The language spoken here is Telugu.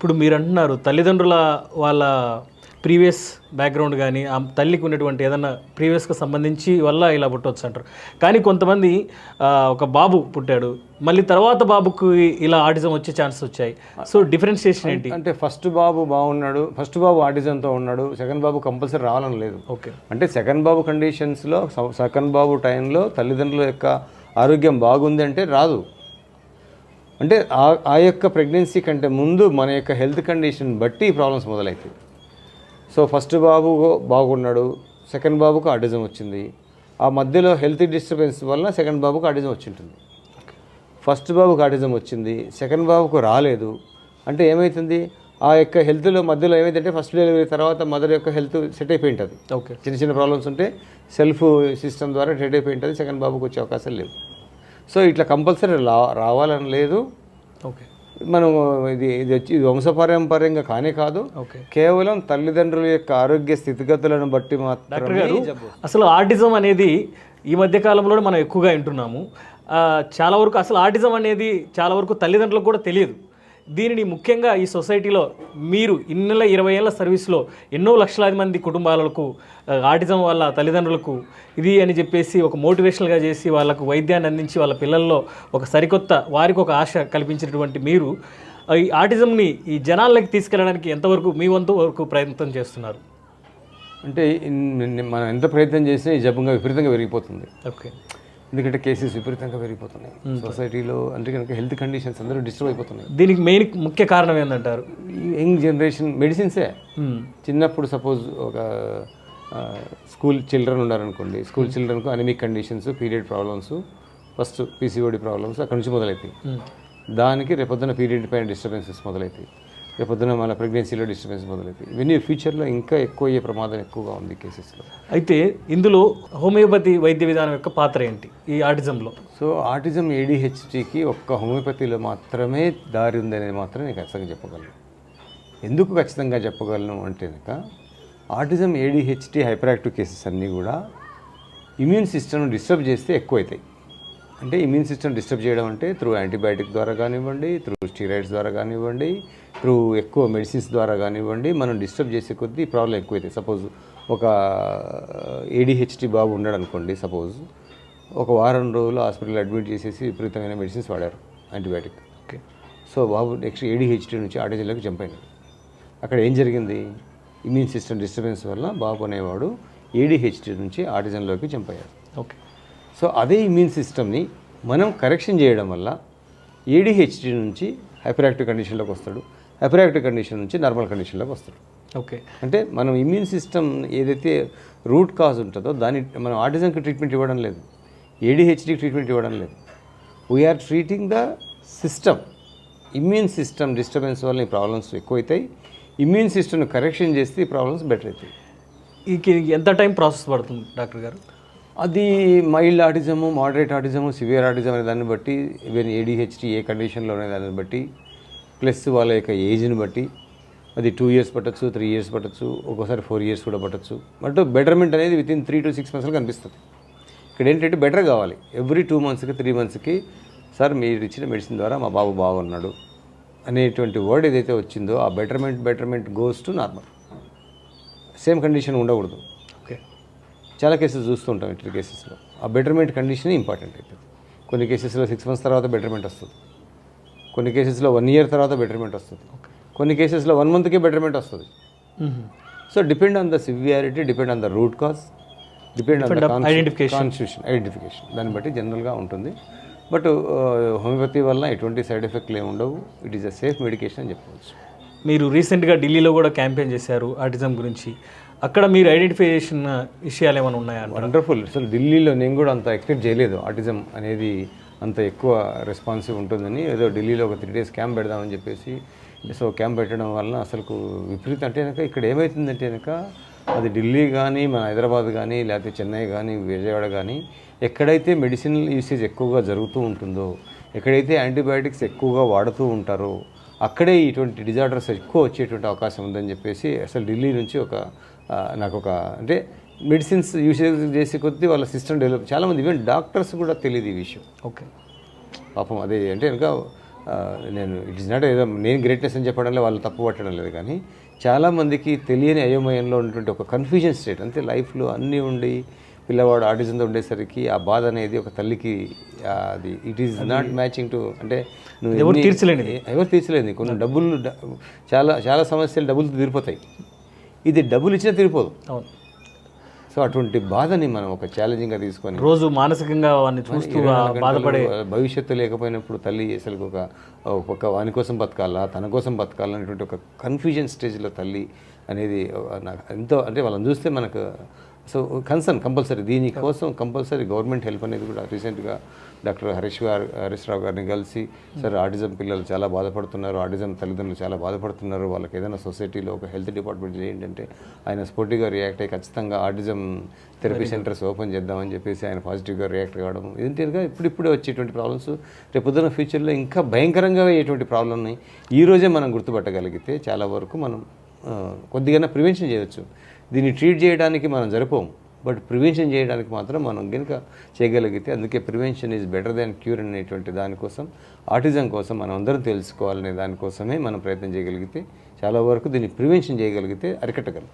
ఇప్పుడు మీరు అంటున్నారు తల్లిదండ్రుల వాళ్ళ ప్రీవియస్ బ్యాక్గ్రౌండ్ కానీ ఆ తల్లికి ఉన్నటువంటి ఏదన్నా ప్రీవియస్గా సంబంధించి వల్ల ఇలా పుట్టవచ్చు అంటారు. కానీ కొంతమంది ఒక బాబు పుట్టాడు మళ్ళీ తర్వాత బాబుకు ఇలా ఆటిజం వచ్చే ఛాన్సెస్ వచ్చాయి. సో డిఫరెన్షియేషన్ ఏంటి? అంటే ఫస్ట్ బాబు బాగున్నాడు ఫస్ట్ బాబు ఆటిజంతో ఉన్నాడు సెకండ్ బాబు కంపల్సరీ రావాలని లేదు. ఓకే. అంటే సెకండ్ బాబు కండిషన్స్లో సెకండ్ బాబు టైంలో తల్లిదండ్రుల యొక్క ఆరోగ్యం బాగుంది అంటే రాదు. అంటే ఆ ఆ యొక్క ప్రెగ్నెన్సీ కంటే ముందు మన యొక్క హెల్త్ కండిషన్ బట్టి ప్రాబ్లమ్స్ మొదలవుతాయి సో ఫస్ట్ బాబు బాగున్నాడు సెకండ్ బాబుకు ఆటిజం వచ్చింది. ఆ మధ్యలో హెల్త్ డిస్టర్బెన్స్ వల్ల సెకండ్ బాబుకు ఆటిజం వచ్చి ఉంటుంది ఫస్ట్ బాబుకు ఆటిజం వచ్చింది సెకండ్ బాబుకు రాలేదు. అంటే ఏమవుతుంది ఆ యొక్క హెల్త్లో మధ్యలో ఏమైందంటే ఫస్ట్ డెలివరీ తర్వాత మదర్ యొక్క హెల్త్ సెట్ అయిపోయి ఉంటుంది ఓకే చిన్న చిన్న ప్రాబ్లమ్స్ ఉంటే సెల్ఫ్ సిస్టమ్ ద్వారా సెట్ అయిపోయి ఉంటుంది సెకండ్ బాబుకి వచ్చే అవకాశాలు లేవు సో ఇట్లా కంపల్సరీ రా రావాలని లేదు. ఓకే. మనం ఇది ఇది వచ్చి ఇది వంశపారంపర్యంగా కానే కాదు. ఓకే. కేవలం తల్లిదండ్రుల యొక్క ఆరోగ్య స్థితిగతులను బట్టి మాత్రమే జబ్బు. అసలు ఆటిజం అనేది ఈ మధ్య కాలంలో మనం ఎక్కువగా వింటున్నాము. చాలా వరకు అసలు ఆటిజం అనేది చాలా వరకు తల్లిదండ్రులకు కూడా తెలియదు. దీనిని ముఖ్యంగా ఈ సొసైటీలో మీరు ఇన్నెల ఇరవై ఏళ్ళ సర్వీస్లో ఎన్నో లక్షలాది మంది కుటుంబాలకు ఆటిజం వల్ల తల్లిదండ్రులకు ఇది అని చెప్పేసి ఒక మోటివేషనల్గా చేసి వాళ్ళకు వైద్యాన్ని అందించి వాళ్ళ పిల్లల్లో ఒక సరికొత్త వారికి ఒక ఆశ కల్పించినటువంటి మీరు ఈ ఆటిజంని ఈ జనాల్లోకి తీసుకెళ్ళడానికి ఎంతవరకు మీ వంతు వరకు ప్రయత్నం చేస్తున్నారు? అంటే మనం ఎంత ప్రయత్నం చేసినా ఈ జబ్బుగా విపరీతంగా పెరిగిపోతుంది ఓకే. ఎందుకంటే కేసెస్ విపరీతంగా పెరిగిపోతున్నాయి. సొసైటీలో అంటే కనుక హెల్త్ కండిషన్స్ అందరూ డిస్టర్బ్ అయిపోతున్నాయి. దీనికి మెయిన్ ముఖ్య కారణం ఏంటంటారు యంగ్ జనరేషన్ మెడిసిన్సే. చిన్నప్పుడు సపోజ్ ఒక స్కూల్ చిల్డ్రన్ ఉన్నారనుకోండి school చిల్డ్రన్కు anaemic conditions period problems first PCOD problems అక్కడ నుంచి మొదలవుతాయి మ్మ్. దానికి రేపొద్దున పీరియడ్ పైన డిస్టర్బెన్సెస్ మొదలవుతాయి రేపొద్దున మన ప్రెగ్నెన్సీలో డిస్టర్బెన్స్ మొదలవుతాయి ఇవన్నీ ఫ్యూచర్లో ఇంకా ఎక్కువ అయ్యే ప్రమాదం ఎక్కువగా ఉంది కేసెస్లో. అయితే ఇందులో హోమియోపతి వైద్య విధానం యొక్క పాత్ర ఏంటి? ఈ ఆటిజంలో. సో ఆటిజం ఏడిహెచ్టీకి ఒక్క హోమియోపతిలో మాత్రమే దారి ఉందనేది మాత్రం నేను ఖచ్చితంగా చెప్పగలను. ఎందుకు ఖచ్చితంగా చెప్పగలను అంటే కనుక autism ADHD hyper active cases అన్నీ కూడా ఇమ్యూన్ సిస్టమ్ డిస్టర్బ్ చేస్తే ఎక్కువ అవుతాయి అంటే ఇమ్యూన్ సిస్టమ్ డిస్టర్బ్ చేయడం అంటే త్రూ యాంటీబయాటిక్ ద్వారా కానివ్వండి త్రూ స్టీరాయిడ్స్ ద్వారా కానివ్వండి త్రూ ఎక్కువ మెడిసిన్స్ ద్వారా కానివ్వండి మనం డిస్టర్బ్ చేసే కొద్దీ ప్రాబ్లం ఎక్కువైతాయి. సపోజ్ ఒక ఏడిహెచ్టీ బాబు ఉన్నాడు అనుకోండి సపోజ్ ఒక వారం రోజులు హాస్పిటల్ అడ్మిట్ చేసేసి విపరీతమైన మెడిసిన్స్ వాడారు యాంటీబయాటిక్. ఓకే. సో బాబు నెక్స్ట్ ఏడిహెచ్టీ నుంచి ఆటిజంలోకి జంప్ అయినాడు. అక్కడ ఏం జరిగింది? ఇమ్యూన్ సిస్టమ్ డిస్టర్బెన్స్ వల్ల బాబు అనేవాడు ఏడిహెచ్టీ నుంచి ఆటిజంలోకి జంప్ అయ్యాడు. ఓకే. సో అదే ఇమ్యూన్ సిస్టమ్ని మనం కరెక్షన్ చేయడం వల్ల ఏడిహెచ్డి నుంచి హైపర్ యాక్టివ్ కండిషన్లోకి వస్తాడు. హైపర్ యాక్టివ్ కండిషన్ నుంచి నార్మల్ కండిషన్లోకి వస్తాడు. ఓకే. అంటే మనం ఇమ్యూన్ సిస్టమ్ ఏదైతే రూట్ కాజ్ ఉంటుందో దాని మనం ఆటిజంకి ట్రీట్మెంట్ ఇవ్వడం లేదు. ఏడిహెచ్డికి ట్రీట్మెంట్ ఇవ్వడం లేదు. We're treating the system immune system disturbance వల్ల ఈ ప్రాబ్లమ్స్ ఎక్కువైతాయి. ఇమ్యూన్ సిస్టమ్ని కరెక్షన్ చేస్తే ఈ ప్రాబ్లమ్స్ బెటర్ అవుతాయి. ఈ ఎంత టైం ప్రాసెస్ పడుతుంది డాక్టర్ గారు? అది mild autism moderate autism severe autism అనే దాన్ని బట్టి ఈవెన్ ఏడిహెచ్డి ఏ కండిషన్లో అనే దాన్ని బట్టి ప్లస్ వాళ్ళ యొక్క ఏజ్ని బట్టి అది టూ ఇయర్స్ పట్టచ్చు త్రీ ఇయర్స్ పట్టచ్చు ఒక్కోసారి ఫోర్ ఇయర్స్ కూడా పట్టచ్చు. బట్ బెటర్మెంట్ అనేది with in three to six మంత్స్లో కనిపిస్తుంది. ఇక్కడ ఏంటంటే బెటర్ కావాలి. ఎవ్రీ టూ మంత్స్కి త్రీ మంత్స్కి సార్ మీరు ఇచ్చిన మెడిసిన్ ద్వారా మా బాబు బాగున్నాడు అనేటువంటి వర్డ్ ఏదైతే వచ్చిందో ఆ betterment betterment goes to normal same condition ఉండకూడదు. ఓకే చాలా కేసెస్ చూస్తుంటాం ఇట్లా కేసెస్లో ఆ బెటర్మెంట్ కండిషన్ ఇంపార్టెంట్ అవుతుంది కొన్ని కేసెస్లో సిక్స్ మంత్స్ తర్వాత బెటర్మెంట్ వస్తుంది. కొన్ని కేసెస్లో వన్ ఇయర్ తర్వాత బెటర్మెంట్ వస్తుంది. కొన్ని కేసెస్లో వన్ మంత్కే బెటర్మెంట్ వస్తుంది. So depend on the severity depend on the root cause depend on. Constitution identification దాన్ని బట్టి జనరల్గా ఉంటుంది. బట్ హోమియోపతి వల్ల ఎటువంటి సైడ్ ఎఫెక్ట్లు ఏమి ఉండవు. It is a safe medication అని చెప్పవచ్చు. మీరు రీసెంట్గా ఢిల్లీలో కూడా క్యాంపెయిన్ చేశారు ఆటిజం గురించి. అక్కడ మీరు ఐడెంటిఫై చేసిన విషయాలు ఏమైనా ఉన్నాయా? వండర్ఫుల్ అసలు ఢిల్లీలో నేను కూడా అంత ఎక్స్పెక్ట్ చేయలేదు. ఆటిజం అనేది అంత ఎక్కువ రెస్పాన్సివ్ ఉంటుందని ఏదో ఢిల్లీలో ఒక త్రీ డేస్ క్యాంప్ పెడదామని చెప్పేసి సో క్యాంప్ పెట్టడం వలన అసలు విపరీతం. అంటే కనుక ఇక్కడ ఏమవుతుందంటే కనుక అది ఢిల్లీ కానీ మన హైదరాబాద్ కానీ లేకపోతే చెన్నై కానీ విజయవాడ కానీ ఎక్కడైతే మెడిసిన్ యూసేజ్ ఎక్కువగా జరుగుతూ ఉంటుందో ఎక్కడైతే యాంటీబయాటిక్స్ ఎక్కువగా వాడుతూ ఉంటారో అక్కడే ఇటువంటి డిజార్డర్స్ ఎక్కువ వచ్చేటువంటి అవకాశం ఉందని చెప్పేసి అసలు ఢిల్లీ నుంచి ఒక నాకు ఒక అంటే మెడిసిన్స్ యూసేజ్ చేసే కొద్దీ వాళ్ళ సిస్టమ్ డెవలప్. చాలామంది ఈవెన్ డాక్టర్స్ కూడా తెలియదు ఈ విషయం. ఓకే. పాపం అదే అంటే కనుక నేను ఇట్ ఇస్ నాట్ ఏదో నేను గ్రేట్నెస్ అని చెప్పడంలో వాళ్ళు తప్పు పట్టడం లేదు కానీ చాలామందికి తెలియని అయోమయంలో ఉన్నటువంటి ఒక కన్ఫ్యూజన్ స్టేట్ అంతే లైఫ్లో అన్నీ ఉండి పిల్లవాడు ఆటిజంతో ఉండేసరికి ఆ బాధ అనేది ఒక తల్లికి అది it is not matching to అంటే నువ్వు ఎవరు తీర్చలేనిది. ఎవరు తీర్చలేదు కొన్ని డబ్బులు చాలా చాలా సమస్యలు డబ్బులు తీరిపోతాయి. ఇది డబ్బులు ఇచ్చినా తీరిపోదు. అవును. సో అటువంటి బాధని మనం ఒక ఛాలెంజింగ్గా తీసుకొని రోజు మానసికంగా వాడిని చూస్తూ బాధపడే భవిష్యత్తు లేకపోయినప్పుడు తల్లి అసలు ఒక ఒక వాని కోసం బతకాలా తన కోసం బతకాలా అనేటువంటి ఒక కన్ఫ్యూజన్ స్టేజ్లో తల్లి అనేది నాకు ఎంతో అంటే వాళ్ళని చూస్తే మనకు సో కన్సర్న్ కంపల్సరీ దీనికోసం కంపల్సరీ గవర్నమెంట్ హెల్ప్ అనేది కూడా రీసెంట్గా డాక్టర్ హరీష్ గారు హరీష్ రావు గారిని కలిసి సార్ ఆటిజం పిల్లలు చాలా బాధపడుతున్నారు ఆటిజం తల్లిదండ్రులు చాలా బాధపడుతున్నారు. వాళ్ళకి ఏదైనా సొసైటీలో ఒక హెల్త్ డిపార్ట్మెంట్ చేయండి అంటే ఆయన స్పోర్టివ్గా రియాక్ట్ అయ్యి ఖచ్చితంగా ఆటిజం థెరపీ సెంటర్స్ ఓపెన్ చేద్దామని చెప్పేసి ఆయన పాజిటివ్గా రియాక్ట్ కావడం ఇదంతేగా ఇప్పుడిప్పుడే వచ్చేటువంటి ప్రాబ్లమ్స్ రేపు పొద్దున్న ఫ్యూచర్లో ఇంకా భయంకరంగా అయ్యేటువంటి ప్రాబ్లం ఉన్నాయి ఈ రోజే మనం గుర్తుపట్టగలిగితే చాలా వరకు మనం ఆ, కొద్దిగా ప్రివెన్షన్ చేయవచ్చు దీన్ని ట్రీట్ చేయడానికి మనం జరిపోం. బట్ ప్రివెన్షన్ చేయడానికి మాత్రం మనం కనుక చేయగలిగితే అందుకే prevention is better than cure అనేటువంటి దానికోసం ఆటిజం కోసం మనం అందరం తెలుసుకోవాలనే దానికోసమే మనం ప్రయత్నం చేయగలిగితే చాలా వరకు దీన్ని ప్రివెన్షన్ చేయగలిగితే అరికట్టగలం.